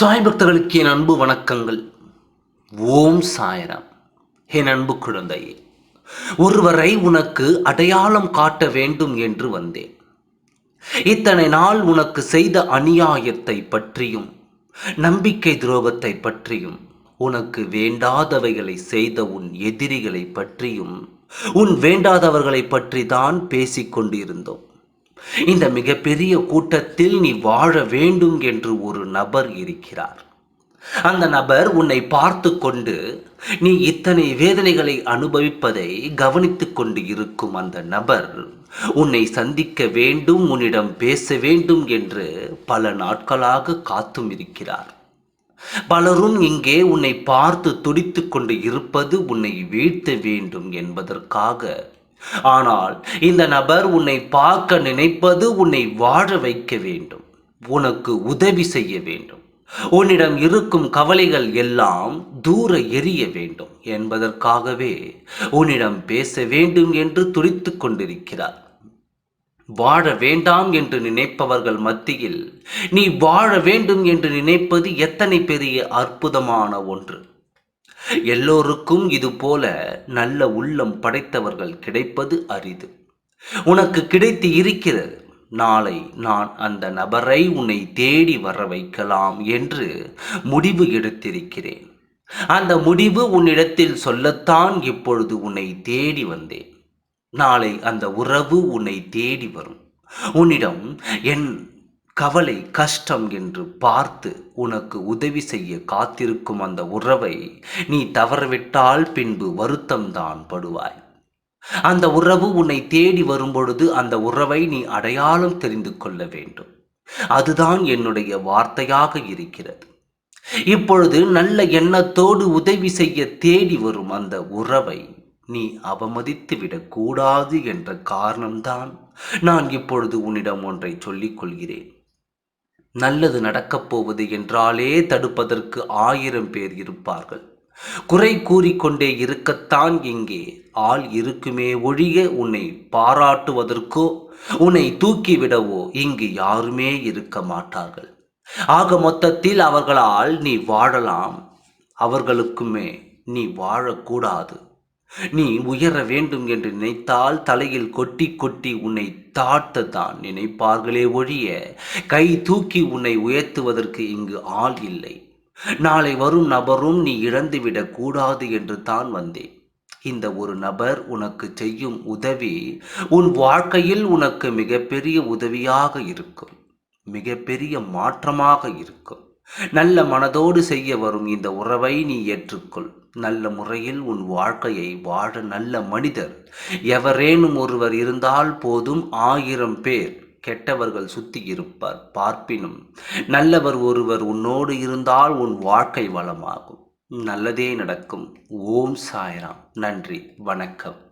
சாய் பக்தர்களுக்கு என் அன்பு வணக்கங்கள். ஓம் சாயராம். என் அன்பு குழந்தையே ஒருவரை உனக்கு அடையாளம் காட்ட வேண்டும் என்று வந்தேன். இத்தனை நாள் உனக்கு செய்த அநியாயத்தை பற்றியும் நம்பிக்கை துரோகத்தை பற்றியும் உனக்கு வேண்டாதவைகளை செய்த உன் எதிரிகளை பற்றியும் உன் வேண்டாதவர்களை பற்றி தான் பேசிக் கொண்டிருந்தோம். இந்த மிகப்பெரிய கூட்டத்தில் நீ வாழ வேண்டும் என்று ஒரு நபர் இருக்கிறார். அந்த நபர் உன்னை பார்த்து கொண்டு நீ இத்தனை வேதனைகளை அனுபவிப்பதை கவனித்துக் கொண்டு இருக்கும் அந்த நபர் உன்னை சந்திக்க வேண்டும் உன்னிடம் பேச வேண்டும் என்று பல நாட்களாக காத்தும் இருக்கிறார். பலரும் இங்கே உன்னை பார்த்து துடித்துக்கொண்டு இருப்பது உன்னை வீழ்த்த வேண்டும் என்பதற்காக ஆனால் இந்த நபர் உன்னை பார்க்க நினைப்பது உன்னை வாழ வைக்க வேண்டும். உனக்கு உதவி செய்ய வேண்டும். உன்னிடம் இருக்கும் கவலைகள் எல்லாம் தூர எரிய வேண்டும் என்பதற்காகவே உன்னிடம் பேச வேண்டும் என்று துடித்து கொண்டிருக்கிறார். வாழ வேண்டாம் என்று நினைப்பவர்கள் மத்தியில் நீ வாழ வேண்டும் என்று நினைப்பது எத்தனை பெரிய அற்புதமான ஒன்று. எல்லோருக்கும் இது போல நல்ல உள்ளம் படைத்தவர்கள் கிடைப்பது அரிது. உனக்கு கிடைத்து இருக்கிறது. நாளை நான் அந்த நபரை உன்னை தேடி வர வைக்கலாம் என்று முடிவு எடுத்திருக்கிறேன். அந்த முடிவு உன்னிடத்தில் சொல்லத்தான் இப்பொழுது உன்னை தேடி வந்தேன். நாளை அந்த உறவு உன்னை தேடி வரும். உன்னிடம் என் கவலை கஷ்டம் என்று பார்த்து உனக்கு உதவி செய்ய காத்திருக்கும் அந்த உறவை நீ தவறவிட்டால் பின்பு வருத்தம்தான் படுவாய். அந்த உறவு உன்னை தேடி வரும்பொழுது அந்த உறவை நீ அடையாளம் தெரிந்து கொள்ள வேண்டும். அதுதான் என்னுடைய வார்த்தையாக இருக்கிறது. இப்பொழுது நல்ல எண்ணத்தோடு உதவி செய்ய தேடி வரும் அந்த உறவை நீ அவமதித்து விடக்கூடாது என்ற காரணம்தான் நான் இப்பொழுது உன்னிடம் ஒன்றை சொல்லிக் கொள்கிறேன். நல்லது நடக்கப் போவது என்றாலே தடுப்பதற்கு ஆயிரம் பேர் இருப்பார்கள். குறை கூறிக்கொண்டே இருக்கத்தான் இங்கே. ஆள் இருக்குமே ஒழிய உன்னை பாராட்டுவதற்கோ உன்னை தூக்கிவிடவோ இங்கு யாருமே இருக்க மாட்டார்கள். ஆக மொத்தத்தில் அவர்களால் நீ வாழலாம். அவர்களுக்குமே நீ வாழக்கூடாது. நீ உயர வேண்டும் என்று நினைத்தால் தலையில் கொட்டி கொட்டி உன்னை தாழ்த்தத்தான் நினைப்பார்களே ஒழிய கை தூக்கி உன்னை உயர்த்துவதற்கு இங்கு ஆள் இல்லை. நாளை வரும் நபரும் நீ இழந்துவிடக் கூடாது என்று தான் வந்தேன். இந்த ஒரு நபர் உனக்கு செய்யும் உதவி உன் வாழ்க்கையில் உனக்கு மிகப்பெரிய உதவியாக இருக்கும் மிகப்பெரிய மாற்றமாக இருக்கும். நல்ல மனதோடு செய்ய வரும் இந்த உறவை நீ ஏற்றுக்கொள். நல்ல முறையில் உன் வாழ்க்கையை வாழ நல்ல மனிதர். எவரேனும் ஒருவர் இருந்தால் போதும் ஆயிரம் பேர் கெட்டவர்கள் சுத்தி இருப்பார். பார்ப்பினும் நல்லவர் ஒருவர் உன்னோடு இருந்தால் உன் வாழ்க்கை வளமாகும். நல்லதே நடக்கும். ஓம் சாய்ராம். நன்றி. வணக்கம்.